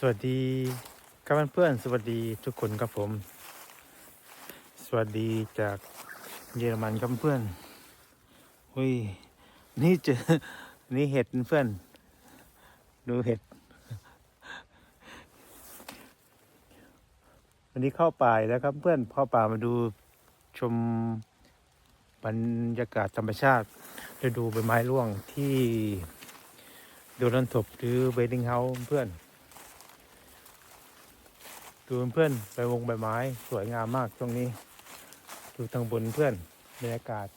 สวัสดีครับเพื่อนๆสวัสดีทุกคนครับผม สวัสดีจากเยอรมันครับเพื่อนอุ้ยนี่เจอนี่เห็ดเพื่อน ดูเห็ด วันนี้เข้าป่าแล้วครับเพื่อนเข้าป่ามาดูชมบรรยากาศธรรมชาติไปดูใบไม้ร่วงที่โดนันทบหรือเวดิงเฮาส์เพื่อน ดูเพื่อนใบวงใบไม้ สวยงามมากตรงนี้ ดูทางบนเพื่อนบรรยากาศ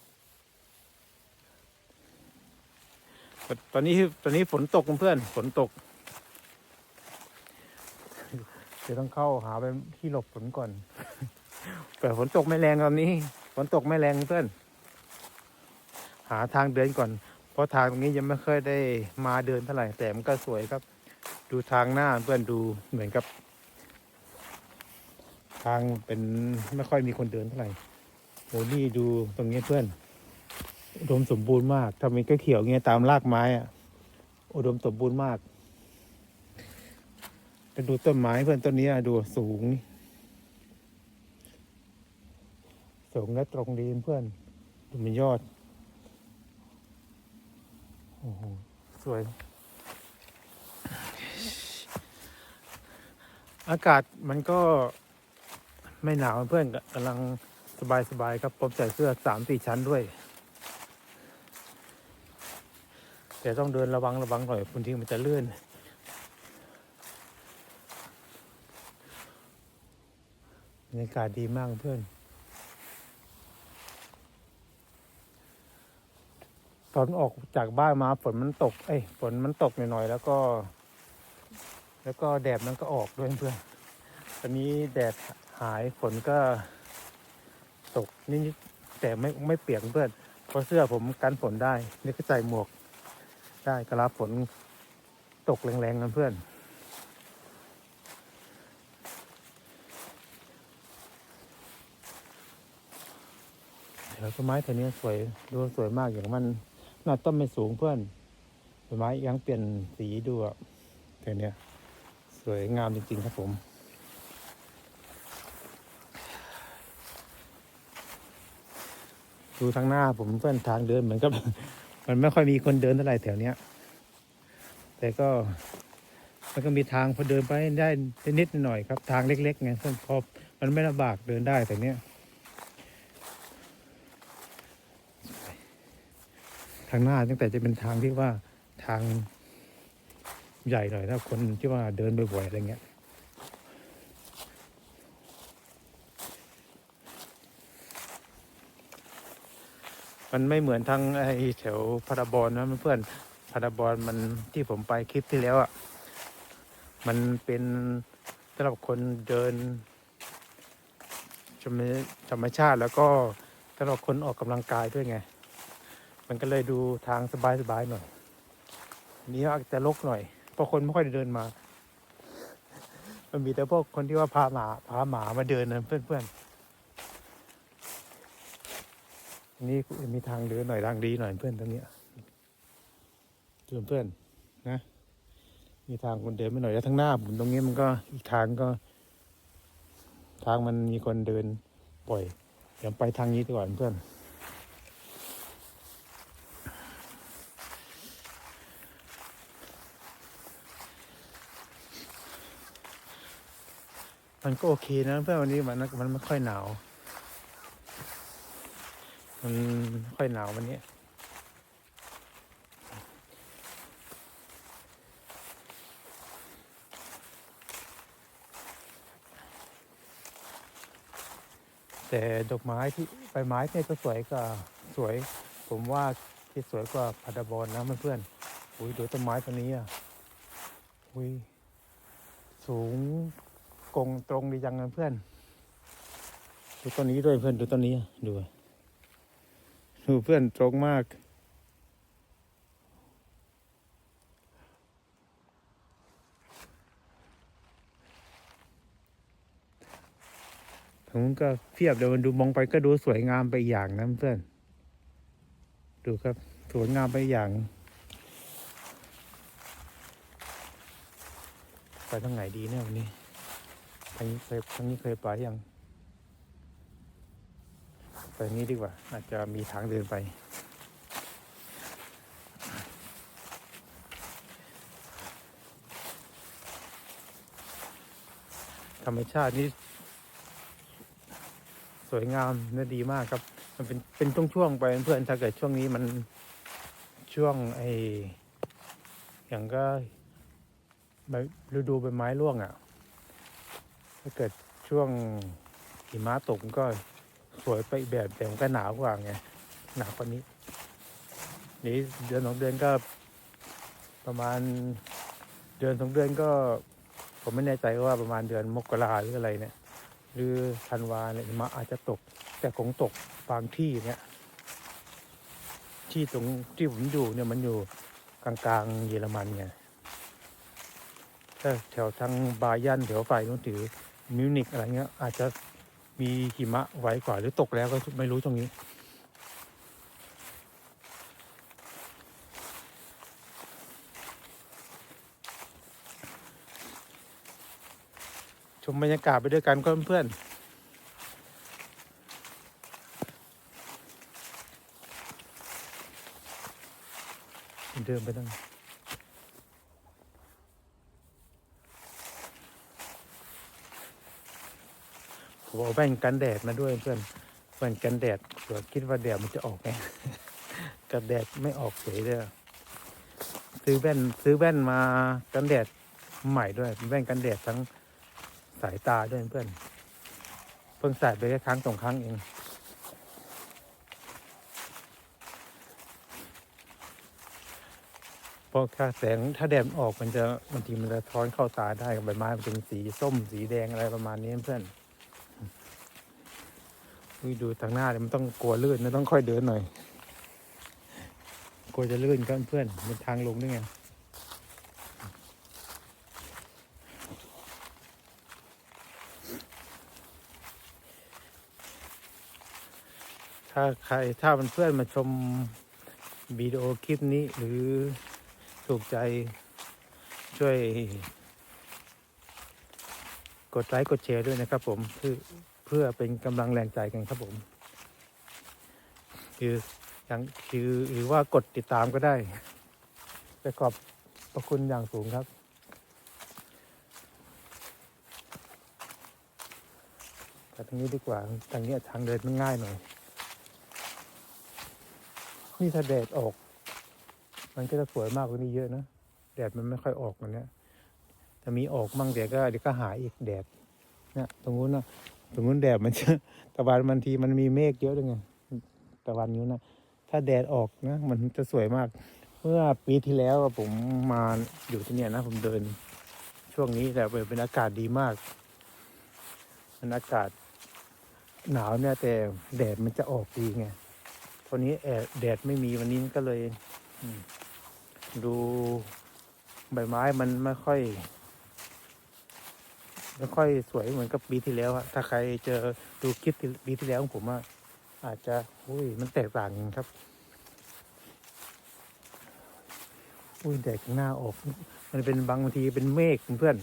ตอนนี้ตอนนี้ฝนตกเพื่อนฝนตกเดี๋ยวต้องเข้าหาไปที่หลบฝนก่อน แต่ฝนตกไม่แรงตอนนี้ฝนตกไม่แรงเพื่อน หาทางเดินก่อน เพราะทางตรงนี้ยังไม่เคยได้มาเดินเท่าไหร่แต่มันก็สวยครับ ดูทางหน้าเพื่อนดูเหมือนกับ ทางเป็นไม่ค่อยมีคนเดินเท่าไหร่โหนี่ดูตรงนี้เพื่อน อุดมสมบูรณ์มากถ้ามันก็เขียวเงี้ยตามรากไม้อะอุดมสมบูรณ์มากไปดูต้นไม้เพื่อนต้นนี้ดูสูง สูงและตรงดีเพื่อนดูมันยอดโอ้โหสวย อากาศมันก็ ไม่หนาวเพื่อนกำลังสบายๆครับผมใส่เสื้อสามสี่ชั้นด้วย แต่ต้องเดินระวังระวังหน่อยบางทีมันจะเลื่อนบรรยากาศดีมากเพื่อน ตอนออกจากบ้านมาฝนมันตก เอ้ยฝนมันตกหน่อยๆแล้วก็ แล้วก็แดดมันก็ออกด้วยเพื่อนตอนนี้แดด หายฝนก็ตกนิดๆแต่ไม่ไม่เปียกเพื่อนเพราะเสื้อผมกันฝนได้ นี่ก็ใส่หมวก ได้กระลาฝนตกแรงๆกันเพื่อน แล้วต้นไม้แถวนี้สวยดูสวยมากอย่างมันหน้าต้นไม่สูงเพื่อนต้นไม้ยังเปลี่ยนสีดูอะแถวเนี้สวยงามจริงๆครับผม ดูทางหน้าผมเพื่อนทางเดินเหมือนกับมันไม่ค่อยมีคนเดินเท่าไหร่แถวเนี้ย แต่ก็มันก็มีทางพอเดินไปได้นิดหน่อยครับ ทางเล็กๆไงเพื่อนพอมันไม่ลำบากเดินได้แต่เนี้ยทางหน้าตั้งแต่จะเป็นทางที่ว่าทางใหญ่หน่อยถ้าคนที่ว่าเดินบ่อยๆอะไรเงี้ย มันไม่เหมือนทางไอ้แถวพาราบอลนะเพื่อนพาราบอลมันที่ผมไปคลิปที่แล้วอะ่ะมันเป็นสำหรับคนเดินธรรมชาติแล้วก็สำหรับคนออกกำลังกายด้วยไง มันก็เลยดูทางสบายๆหน่อยนี้อาจจะลกหน่อยเพราะคนไม่ค่อยเดินมา มันมีแต่พวกคนที่ว่าพาหมาพาหมามาเดินนะเพื่อนๆ อันนี้มีทางเดินหน่อยทางดีหน่อยเพื่อนตรงนี้เพื่อนเพื่อนนะ มีทางคนเดินไม่หน่อยแล้วทางหน้าผมตรงนี้มันก็อีกทางก็ ทางมันมีคนเดินปล่อยเดี๋ยวไปทางนี้ดีกว่าเพื่อนมันก็โอเคนะเพื่อนวันนี้มันมันไม่ค่อยหนาว มันค่อยหนาววันนี้แต่ดอกไม้ที่ใบไม้เนี่ยก็สวยกว่าสวย ผมว่าที่สวยกว่าพัดบอลนะเพื่อนๆอุ้ยดูต้นไม้ต้นนี้อะอุ้ยสูงกงตรงดีจังเลยเพื่อนดูต้นนี้ด้วยเพื่อนดูต้นนี้ดู ดูเพื่อนตรงมาก ผมก็เทียบเดี๋ยวมันดูมองไปก็ดูสวยงามไปอย่างนะเพื่อน ดูครับ สวยงามไปอย่าง ไปทางไหนดีเนี่ยวันนี้ทางนี้เคยทางนี้เคยไปยัง นี้ดีกว่า อาจจะมีทางเดินไป ธรรมชาตินี่สวยงามและดีมากครับ มันเป็นเป็นช่วงๆไปเพื่อนถ้าเกิดช่วงนี้มันช่วงไออย่างก็ฤดูใบไม้ร่วงอะ่ะ ถ้าเกิดช่วงหิมะตกก็ สวยไปอีกแบบแต่มันก็หนาวกว่าไงหนาวกว่านี้ นี่เดือนสองเดือนก็ ประมาณเดือนสองเดือนก็ ผมไม่แน่ใจว่าประมาณเดือนมกราหรืออะไรเนี่ย หรือธันวาเนี่ยมะอาจจะตก แต่คงตกบางที่เนี่ย ที่ตรงที่ผมอยู่เนี่ยมันอยู่กลางๆเยอรมันไงถ้าแถวทางบายันแถวฝ่ายนู้นถือมิวนิกอะไรเงี้ยอาจจะ มีหิมะไว้กว่าหรือตกแล้วก็ไม่รู้ตรงนี้ ชมบรรยากาศไปด้วยกันก็เพื่อนๆเดินไปตั้ง ผมเอาแว่นกันแดดมาด้วยเพื่อนแว่นกันแดดเผื่อคิดว่าแดดมันจะออกไงกันแดดไม่ออกเฉยเลยซื้อแว่นซื้อแว่นมากันแดดใหม่ด้วยแว่นกันแดดทั้งสายตาด้วยเพื่อน เพิ่งใส่ไปแค่ครั้งสองครั้งเองเพราะถ้าแสงถ้าแดดออกมันจะบางทีมันจะท้อนเข้าตาได้ใบไม้มันเป็นสีส้มสีแดงอะไรประมาณนี้เพื่อน อุ๊ยดูทางหน้าเนี่ยมันต้องกลัวลื่นนะต้องค่อยเดินหน่อย กลัวจะลื่นกันเพื่อนเป็นทางลงด้วยไงถ้าใครถ้าเพื่อนมาชมวิดีโอคลิปนี้หรือถูกใจช่วย กดไลค์กดแชร์ด้วยนะครับผมเพื่อ พื่อเป็นกำลังแรงใจกันครับผม คืออย่างคือหรือว่ากดติดตามก็ได้ไปขอบพระคุณอย่างสูงครับแต่ทางนี้ดีกว่า ทางนี้ทางเดินมันง่ายหน่อย นี่ถ้าแดดออก มันก็จะสวยมากกว่านี้เยอะนะ แดดมันไม่ค่อยออกวันเนี้ยถ้ามีออกมั่งเดี๋ยวก็เดี๋ยวก็หายอีกแดดเนี่ยตรงนู้นนะ ตรงนู้นแดดมันจะตะวันบางทีมันมีเมฆเยอะด้วยไงตะวันนู้นะถ้าแดดออกนะ มันจะสวยมาก เมื่อปีที่แล้วผมมาอยู่ที่เนี่ยนะ ผมเดิน ช่วงนี้แต่เป็นอากาศดีมากมันอากาศหนาวเนี่ย แต่แดดมันจะออกดีไงวันนี้แอดแดดไม่มีวันนี้ก็เลยดูใบไม้มันไม่ค่อย ไม่ค่อยสวยเหมือนกับปีที่แล้วอะถ้าใครเจอดูคลิปปีที่แล้วของผมอะอาจจะอุ้ยมันแตกต่างกันครับ อุ้ยแดดข้างหน้าออก มันเป็นบางทีเป็นเมฆเพื่อน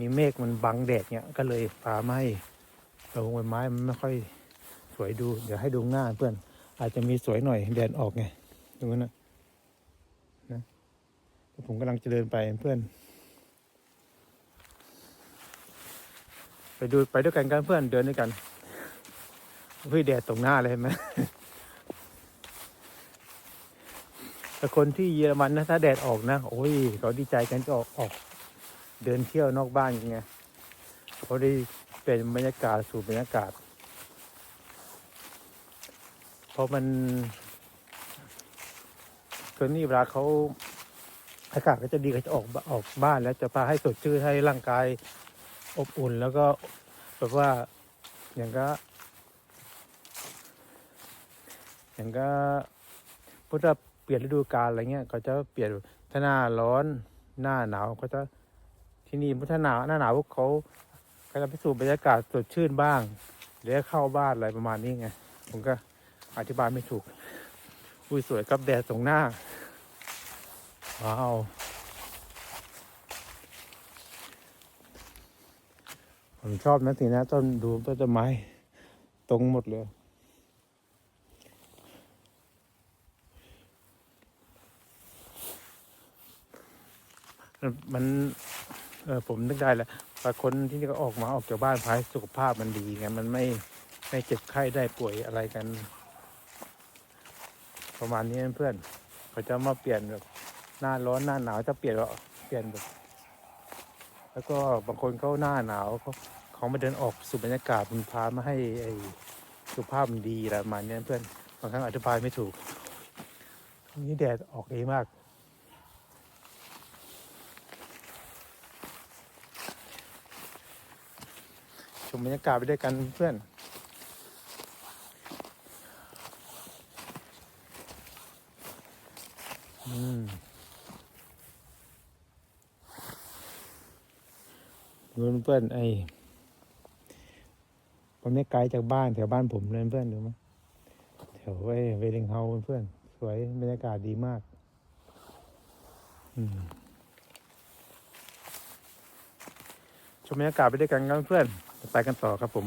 มีเมฆมันบังแดดเนี่ยก็เลยพาไหม่ลงใบไม้มันไม่ค่อยสวยดู เดี๋ยวให้ดูหน้าเพื่อน อาจจะมีสวยหน่อยแดดออกไงตรงนั้นนะนะผมกำลังจะเดินไปเพื่อน ไป ดูไปด้วยกันกันเพื่อนเดินด้วยกันเฮ้ยแดดตรงหน้าเลยเห็นไหมแต่คนที่เยอรมันนะถ้าแดดออกนะโอ้ยเขาดีใจกันจะออกออก เดินเที่ยวนอกบ้านยังไงเขาได้เป็นบรรยากาศสู่บรรยากาศเพราะมันคนนี้เวลาเขาอากาศก็จะดีก็จะออกออกบ้านแล้วจะพาให้สดชื่นให้ร่างกาย อบอุ่นแล้วก็แบบว่าอย่างก็ อย่างก็พุทธเปลี่ยนฤดูกาลอะไรเงี้ยเขาจะเปลี่ยนถ้าหน้าร้อนหน้าหนาวเขาจะที่นี่พุทธหนาวหน้าหนาวพวกเขาก็จะไปสู่บรรยากาศสดชื่นบ้างหรือเข้าบ้านอะไรประมาณนี้ไงผมก็อธิบายไม่ถูกอุ้ยสวยกับแดดตรงหน้า ว้าว ผมชอบนะสินะต้นดูต้นไม้ ตรงหมดเลย มันเออผมนึกได้แล้วว่าคนที่นี่ก็ออกมาออกจากบ้านภายสุขภาพมันดีไงมันไม่ไม่เจ็บไข้ได้ป่วยอะไรกัน ประมาณนี้เพื่อนเขาจะมาเปลี่ยนแบบหน้าร้อนหน้าหนาวจะเปลี่ยนเปลี่ยนแบบ แล้วก็บางคนเขาหน้าหนาวเขาเขามาเดินออกสู่บรรยากาศมันพามาให้ไอ้สุขภาพมันดีอะไรประมาณนี้เพื่อนบางครั้งอธิบายไม่ถูกนี่แดดออกเองมาก ชมบรรยากาศไปด้วยกันเพื่อนอืม เพื่อนไอ้มันไม่ไกลจากบ้านแถวบ้านผมเลยเพื่อนดูไหมแถวไอ้เวลิงเฮาเพื่อนสวยบรรยากาศดีมาก อืมชมบรรยากาศไปด้วยกันครับเพื่อนไปกันต่อครับผม